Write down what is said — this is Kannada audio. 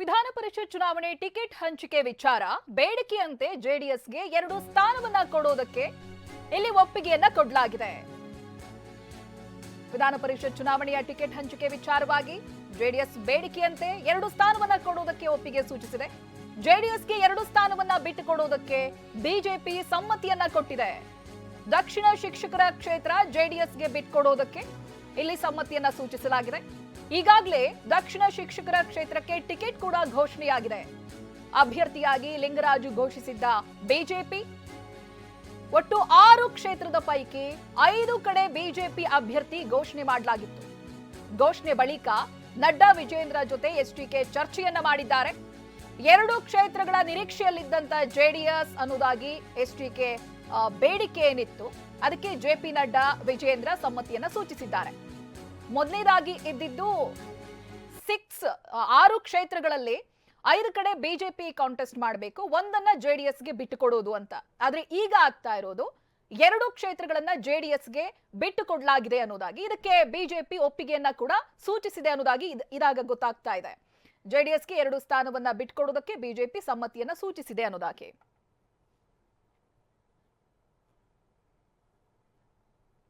ವಿಧಾನ ಪರಿಷತ್ ಚುನಾವಣೆ ಟಿಕೆಟ್ ಹಂಚಿಕೆ ವಿಚಾರ ಬೇಡಿಕೆಯಂತೆ ಜೆಡಿಎಸ್ಗೆ ಎರಡು ಸ್ಥಾನವನ್ನ ಕೊಡೋದಕ್ಕೆ ಇಲ್ಲಿ ಒಪ್ಪಿಗೆಯನ್ನ ಕೊಡಲಾಗಿದೆ. ವಿಧಾನ ಪರಿಷತ್ ಚುನಾವಣೆಯ ಟಿಕೆಟ್ ಹಂಚಿಕೆ ವಿಚಾರವಾಗಿ ಜೆಡಿಎಸ್ ಬೇಡಿಕೆಯಂತೆ ಎರಡು ಸ್ಥಾನವನ್ನ ಕೊಡುವುದಕ್ಕೆ ಒಪ್ಪಿಗೆ ಸೂಚಿಸಿದೆ. ಜೆಡಿಎಸ್ಗೆ ಎರಡು ಸ್ಥಾನವನ್ನ ಬಿಟ್ಟುಕೊಡುವುದಕ್ಕೆ ಬಿಜೆಪಿ ಸಮ್ಮತಿಯನ್ನ ಕೊಟ್ಟಿದೆ. ದಕ್ಷಿಣ ಶಿಕ್ಷಕರ ಕ್ಷೇತ್ರ ಜೆಡಿಎಸ್ಗೆ ಬಿಟ್ಕೊಡೋದಕ್ಕೆ ಇಲ್ಲಿ ಸಮ್ಮತಿಯನ್ನ ಸೂಚಿಸಲಾಗಿದೆ. ಈಗಾಗಲೇ ದಕ್ಷಿಣ ಶಿಕ್ಷಕರ ಕ್ಷೇತ್ರಕ್ಕೆ ಟಿಕೆಟ್ ಕೂಡ ಘೋಷಣೆಯಾಗಿದೆ. ಅಭ್ಯರ್ಥಿಯಾಗಿ ಲಿಂಗರಾಜು ಘೋಷಿಸಿದ್ದ ಬಿಜೆಪಿ. ಒಟ್ಟು ಆರು ಕ್ಷೇತ್ರದ ಪೈಕಿ ಐದು ಕಡೆ ಬಿಜೆಪಿ ಅಭ್ಯರ್ಥಿ ಘೋಷಣೆ ಮಾಡಲಾಗಿತ್ತು. ಘೋಷಣೆ ಬಳಿಕ ನಡ್ಡಾ ವಿಜೇಂದ್ರ ಜೊತೆ ಎಸ್ಟಿಕೆ ಚರ್ಚೆಯನ್ನ ಮಾಡಿದ್ದಾರೆ. ಎರಡು ಕ್ಷೇತ್ರಗಳ ನಿರೀಕ್ಷೆಯಲ್ಲಿದ್ದಂತ ಜೆಡಿಎಸ್ ಅನ್ನೋದಾಗಿ ಎಸ್ಟಿಕೆ ಬೇಡಿಕೆ ಏನಿತ್ತು, ಅದಕ್ಕೆ ಜೆಪಿ ನಡ್ಡಾ ವಿಜೇಂದ್ರ ಸಮ್ಮತಿಯನ್ನ ಸೂಚಿಸಿದ್ದಾರೆ. ಮೊದಲನೇದಾಗಿ ಇದ್ದಿದ್ದು ಸಿಕ್ಸ್ ಆರು ಕ್ಷೇತ್ರಗಳಲ್ಲಿ ಐದು ಕಡೆ ಬಿಜೆಪಿ ಕಾಂಟೆಸ್ಟ್ ಮಾಡಬೇಕು, ಒಂದನ್ನ ಬಿಟ್ಟು ಬಿಟ್ಟುಕೊಡೋದು ಅಂತ. ಆದ್ರೆ ಈಗ ಆಗ್ತಾ ಇರೋದು ಎರಡು ಕ್ಷೇತ್ರಗಳನ್ನ ಡಿ ಬಿಟ್ಟು ಕೊಡಲಾಗಿದೆ ಅನ್ನೋದಾಗಿ, ಇದಕ್ಕೆ ಬಿಜೆಪಿ ಒಪ್ಪಿಗೆಯನ್ನ ಕೂಡ ಸೂಚಿಸಿದೆ ಅನ್ನೋದಾಗಿ ಇದ್- ಇದಾಗ ಗೊತ್ತಾಗ್ತಾ ಇದೆ. ಜೆಡಿಎಸ್ಗೆ ಎರಡು ಸ್ಥಾನವನ್ನ ಬಿಟ್ಕೊಡೋದಕ್ಕೆ ಬಿಜೆಪಿ ಸಮ್ಮತಿಯನ್ನ ಸೂಚಿಸಿದೆ ಅನ್ನೋದಾಗಿ.